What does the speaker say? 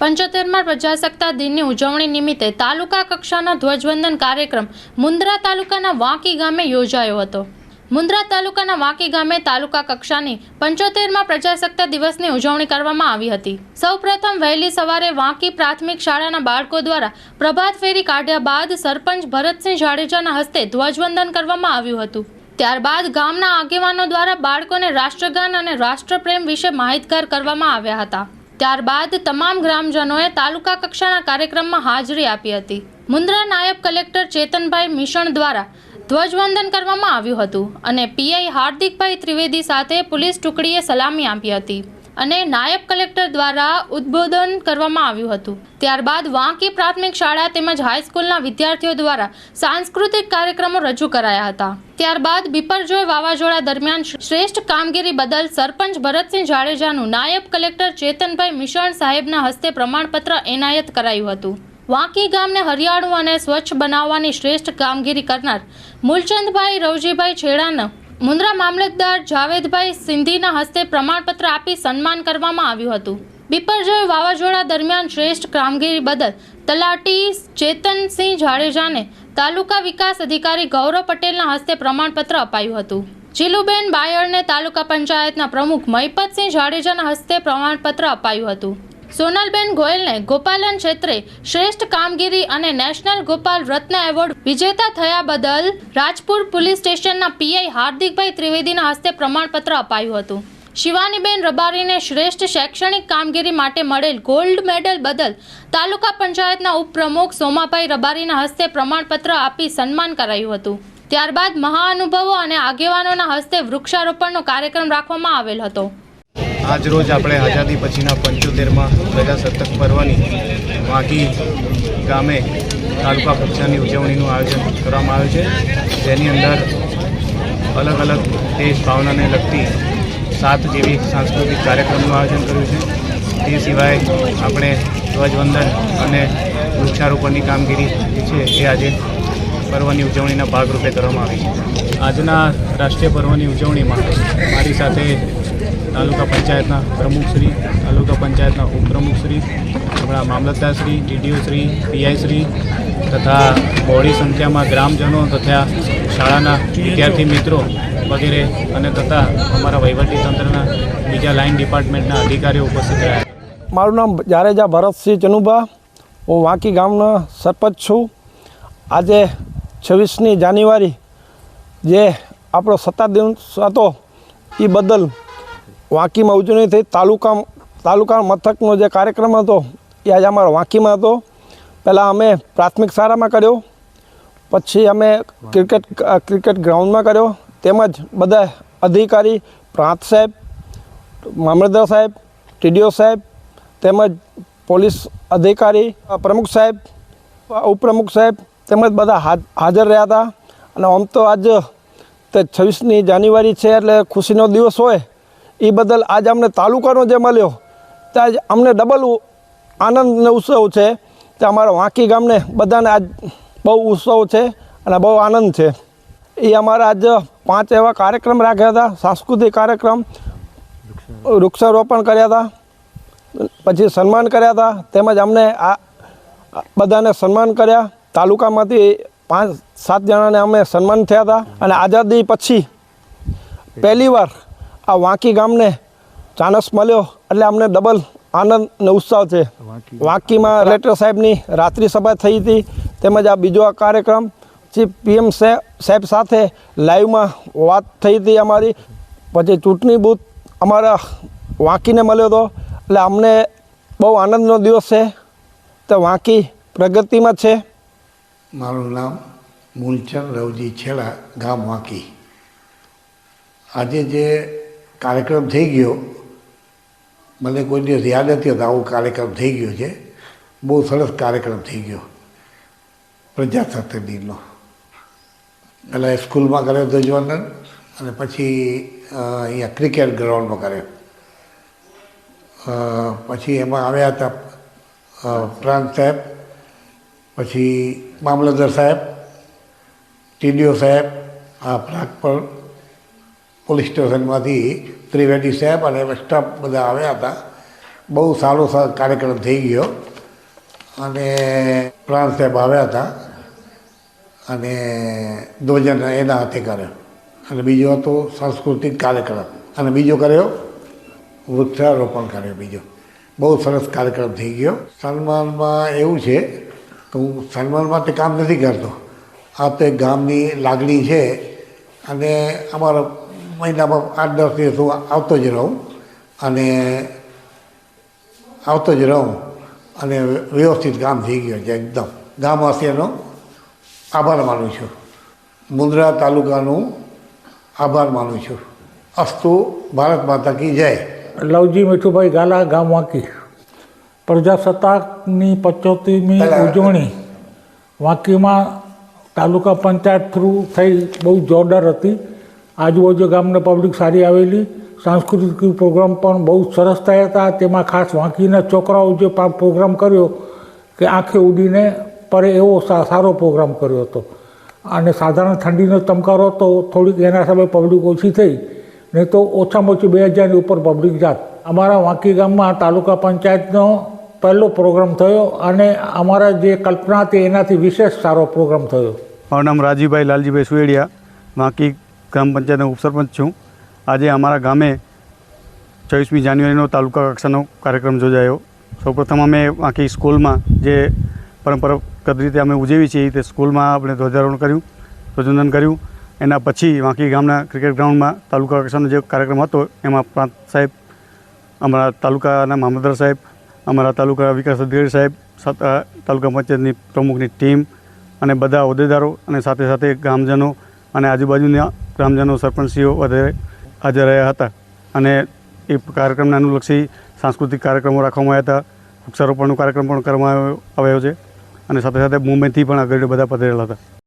પંચોતેરમાં પ્રજાસત્તાક દિનની ઉજવણી નિમિત્તે તાલુકા કક્ષાનો ધ્વજવંદન કાર્યક્રમ મુન્દ્રા તાલુકાના વાંકી ગામે યોજાયો હતો. મુન્દ્રા તાલુકાના વાંકી ગામે તાલુકા કક્ષાની પંચોતેરમાં પ્રજાસત્તાક દિવસની ઉજવણી કરવામાં આવી હતી. સૌપ્રથમ વહેલી સવારે વાંકી પ્રાથમિક શાળાના બાળકો દ્વારા પ્રભાત ફેરી કાઢ્યા બાદ સરપંચ ભરતસિંહ જાડેજાના હસ્તે ધ્વજવંદન કરવામાં આવ્યું હતું. ત્યારબાદ ગામના આગેવાનો દ્વારા બાળકોને રાષ્ટ્રગાન અને રાષ્ટ્રપ્રેમ વિશે માહિતગાર કરવામાં આવ્યા હતા. ત્યારબાદ તમામ ગ્રામજનોએ તાલુકા કક્ષાના કાર્યક્રમમાં હાજરી આપી હતી. મુન્દ્રા નાયબ કલેક્ટર ચેતનભાઈ મિશણ દ્વારા ધ્વજવંદન કરવામાં આવ્યું હતું અને પીઆઈ હાર્દિકભાઈ ત્રિવેદી સાથે પોલીસ ટુકડીએ સલામી આપી હતી. અને નાયબ કલેક્ટર દ્વારા ઉદ્બોધન કરવામાં આવ્યું હતું. ત્યારબાદ વાંકી પ્રાથમિક શાળા તેમજ હાઈસ્કૂલના વિદ્યાર્થીઓ દ્વારા સાંસ્કૃતિક કાર્યક્રમો રજૂ કરાયા હતા. ત્યારબાદ બિપરજોય વાવાઝોડા દરમિયાન શ્રેષ્ઠ કામગીરી બદલ સરપંચ ભરતસિંહ જાડેજાનું નાયબ કલેક્ટર ચેતનભાઈ મિશણ સાહેબના હસ્તે પ્રમાણપત્ર એનાયત કરાયું હતું. વાંકી ગામને હરિયાળું અને સ્વચ્છ બનાવવાની શ્રેષ્ઠ કામગીરી કરનાર મૂલચંદભાઈ રવજીભાઈ છેડાનો મુન્દ્રા મામલતદાર જાવેદભાઈ સિંધીના હસ્તે પ્રમાણપત્ર આપી સન્માન કરવામાં આવ્યું હતું. બિપરજોય વાવાઝોડા દરમિયાન શ્રેષ્ઠ કામગીરી બદલ તલાટી ચેતનસિંહ જાડેજાને તાલુકા વિકાસ અધિકારી ગૌરવ પટેલના હસ્તે પ્રમાણપત્ર અપાયું હતું. જીલુબેન બાયડને તાલુકા પંચાયતના પ્રમુખ મહિપતસિંહ જાડેજાના હસ્તે પ્રમાણપત્ર અપાયું હતું. સોનલબેન ગોયલને ગોપાલન ક્ષેત્રે શ્રેષ્ઠ કામગીરી અને નેશનલ ગોપાલ રત્ન એવોર્ડ વિજેતા થયા બદલ રાજપુર પોલીસ સ્ટેશનના પીઆઈ હાર્દિકભાઈ ત્રિવેદીના હસ્તે પ્રમાણપત્ર અપાયું હતું. શિવાનીબેન રબારીને શ્રેષ્ઠ શૈક્ષણિક કામગીરી માટે મળેલ ગોલ્ડ મેડલ બદલ તાલુકા પંચાયતના ઉપપ્રમુખ સોમાભાઈ રબારીના હસ્તે પ્રમાણપત્ર આપી સન્માન કરાયું હતું. ત્યારબાદ મહાનુભવો અને આગેવાનોના હસ્તે વૃક્ષારોપણનો કાર્યક્રમ રાખવામાં આવેલ હતો. આજ રોજ આપણે આઝાદી પછીના પંચોતેરમાં પ્રજાસત્તાક પર્વની વાઘી ગામે તાલુકા કક્ષાની ઉજવણીનું આયોજન કરવામાં આવ્યું છે. જેની અંદર અલગ અલગ દેશ ભાવનાને લગતી સાત જેવી સાંસ્કૃતિક કાર્યક્રમનું આયોજન કર્યું છે. તે સિવાય આપણે ધ્વજવંદન અને વૃક્ષારોપણની કામગીરી છે એ આજે પર્વની ઉજવણીના ભાગરૂપે કરવામાં આવી આજના રાષ્ટ્રીય પર્વની ઉજવણીમાં મારી સાથે તાલુકા પંચાયતના પ્રમુખશ્રી તાલુકા પંચાયતના ઉપપ્રમુખશ્રી આપણા મામલતદારશ્રી ડીડીઓશ્રી પીઆઈશ્રી તથા બહોળી સંખ્યામાં ગ્રામજનો તથા શાળાના વિદ્યાર્થી મિત્રો વગેરે અને તથા અમારા વહીવટી તંત્રના બીજા લાઇન ડિપાર્ટમેન્ટના અધિકારીઓ ઉપસ્થિત રહ્યા. મારું નામ જારેજા ભરતસિંહ ચનુભા. હું વાંકી ગામનો સરપંચ છું. આજે છવ્વીસમી જાન્યુઆરી જે આપણો સત્તા દિવસ હતો એ બદલ વાંકીમાં ઉજવણી થઈ. તાલુકા તાલુકા મથકનો જે કાર્યક્રમ હતો, એ આજે અમારો વાંકીમાં હતો. પહેલાં અમે પ્રાથમિક શાળામાં કર્યો. પછી અમે ક્રિકેટ ક્રિકેટ ગ્રાઉન્ડમાં કર્યો. તેમજ બધા અધિકારી, પ્રાંત સાહેબ, મામલતદાર સાહેબ, ટીડીઓ સાહેબ, તેમજ પોલીસ અધિકારી, પ્રમુખ સાહેબ, ઉપપ્રમુખ સાહેબ, તેમજ બધા હાજ- હાજર રહ્યા હતા. અને આમ તો આજ તે છવ્વીસમી જાન્યુઆરી છે એટલે ખુશીનો દિવસ હોય. એ બદલ આજ અમને તાલુકાનો જે મળ્યો તે અમને ડબલ આનંદ અને ઉત્સવ છે. તે અમારા વાંકી ગામને બધાને આજ બહુ ઉત્સવ છે અને બહુ આનંદ છે. એ અમારા આજ પાંચ એવા કાર્યક્રમ રાખ્યા હતા. સાંસ્કૃતિક કાર્યક્રમ, વૃક્ષારોપણ કર્યા હતા. પછી સન્માન કર્યા હતા. તેમજ અમને આ બધાને સન્માન કર્યા. તાલુકામાંથી પાંચ સાત જણાને અમે સન્માન થયા હતા. અને આઝાદી પછી પહેલીવાર આ વાંકી ગામને ચાનસ મળ્યો એટલે અમને ડબલ આનંદ અને ઉત્સાહ છે. વાંકીમાં કલેક્ટર સાહેબની રાત્રિ સભા થઈ હતી. તેમજ આ બીજો આ કાર્યક્રમ પછી પીએમ સાહેબ સાથે લાઈવમાં વાત થઈ હતી અમારી. પછી ચૂંટણી બૂથ અમારા વાંકીને મળ્યો હતો. એટલે અમને બહુ આનંદનો દિવસ છે. તો વાંકી પ્રગતિમાં છે. મારું નામ મૂલચંદ રવજી છેડા ગામ વાંકી. આજે જે કાર્યક્રમ થઈ ગયો. મને કોઈ દિવસ યાદ નથી હોતો, આવો કાર્યક્રમ થઈ ગયો છે. બહુ સરસ કાર્યક્રમ થઈ ગયો. પ્રજાસત્તાક દિનનો પહેલાં સ્કૂલમાં કર્યો ધ્વજવંદન અને પછી અહીંયા ક્રિકેટ ગ્રાઉન્ડમાં કર્યો. પછી એમાં આવ્યા હતા પ્રાંત સાહેબ, પછી મામલતદાર સાહેબ, ટીડીઓ સાહેબ, આ પ્રાગપર પોલીસ સ્ટેશનમાંથી ત્રિવેદી સાહેબ અને સ્ટાફ બધા આવ્યા હતા. બહુ સારો સારો કાર્યક્રમ થઈ ગયો. અને પ્રાણ સાહેબ આવ્યા હતા. અને ધ્વજન એના હાથે કર્યો. અને બીજો હતો સાંસ્કૃતિક કાર્યક્રમ. અને બીજો કર્યો, વૃક્ષારોપણ કર્યો બીજો. બહુ સરસ કાર્યક્રમ થઈ ગયો. સન્માનમાં એવું છે કે હું સન્માન માટે કામ નથી કરતો. આ તો એક ગામની લાગણી છે. અને અમારા મહિનામાં આઠ દસ દિવસ હું આવતો જ રહું અને આવતો જ રહું અને વ્યવસ્થિત કામ થઈ ગયું છે એકદમ ગામવાસીઓનો આભાર માનું છું મુંદ્રા તાલુકાનું આભાર માનું છું અસ્તુ ભારત માતા કી જય લવજી મીઠુભાઈ ગાલા ગામ વાંકી પ્રજાસત્તાકની પંચોતેરમી ઉજવણી વાંકીમાં તાલુકા પંચાયત થ્રુ થઈ બહુ જોરદાર હતી આજુબાજુ ગામના પબ્લિક સારી આવેલી. સાંસ્કૃતિક પ્રોગ્રામ પણ બહુ સરસ થયા હતા. તેમાં ખાસ વાંકીના છોકરાઓ જે પ્રોગ્રામ કર્યો કે આંખે ઉડીને પડે એવો સારો પ્રોગ્રામ કર્યો હતો. અને સાધારણ ઠંડીનો ચમકારો હતો, થોડીક એના સામે પબ્લિક ઓછી થઈ. નહીં તો ઓછામાં ઓછી બે હજારની ઉપર પબ્લિક જાત. અમારા વાંકી ગામમાં તાલુકા પંચાયતનો પહેલો પ્રોગ્રામ થયો અને અમારા જે કલ્પના હતી એનાથી વિશેષ સારો પ્રોગ્રામ થયો. મારું નામ રાજીભાઈ લાલજીભાઈ સુએડિયા. વાંકી ગ્રામ પંચાયતનો ઉપસરપંચ છું. આજે અમારા ગામે છવ્વીસમી જાન્યુઆરીનો તાલુકા કક્ષાનો કાર્યક્રમ યોજાયો. સૌપ્રથમ અમે વાંકી સ્કૂલમાં જે પરંપરાગત રીતે અમે ઉજવી છીએ તે સ્કૂલમાં આપણે ધ્વજારોહણ કર્યું, ધ્વજવંદન કર્યું. એના પછી વાંકી ગામના ક્રિકેટ ગ્રાઉન્ડમાં તાલુકા કક્ષાનો જે કાર્યક્રમ હતો, એમાં પ્રાંત સાહેબ, અમારા તાલુકાના મામદર સાહેબ, અમારા તાલુકા વિકાસ અધિકારી સાહેબ તાલુકા પંચાયતની પ્રમુખની ટીમ અને બધા હોદ્દેદારો અને સાથે સાથે ગામજનો અને આજુબાજુના ગ્રામજનો સરપંચીઓ વધારે હાજર રહ્યા હતા અને એ કાર્યક્રમને અનુલક્ષી સાંસ્કૃતિક કાર્યક્રમો રાખવામાં આવ્યા હતા. વૃક્ષારોપણનો કાર્યક્રમ પણ કરવામાં આવ્યો છે અને સાથે સાથે મુંબઈથી પણ આગળ બધા પધારેલા હતા.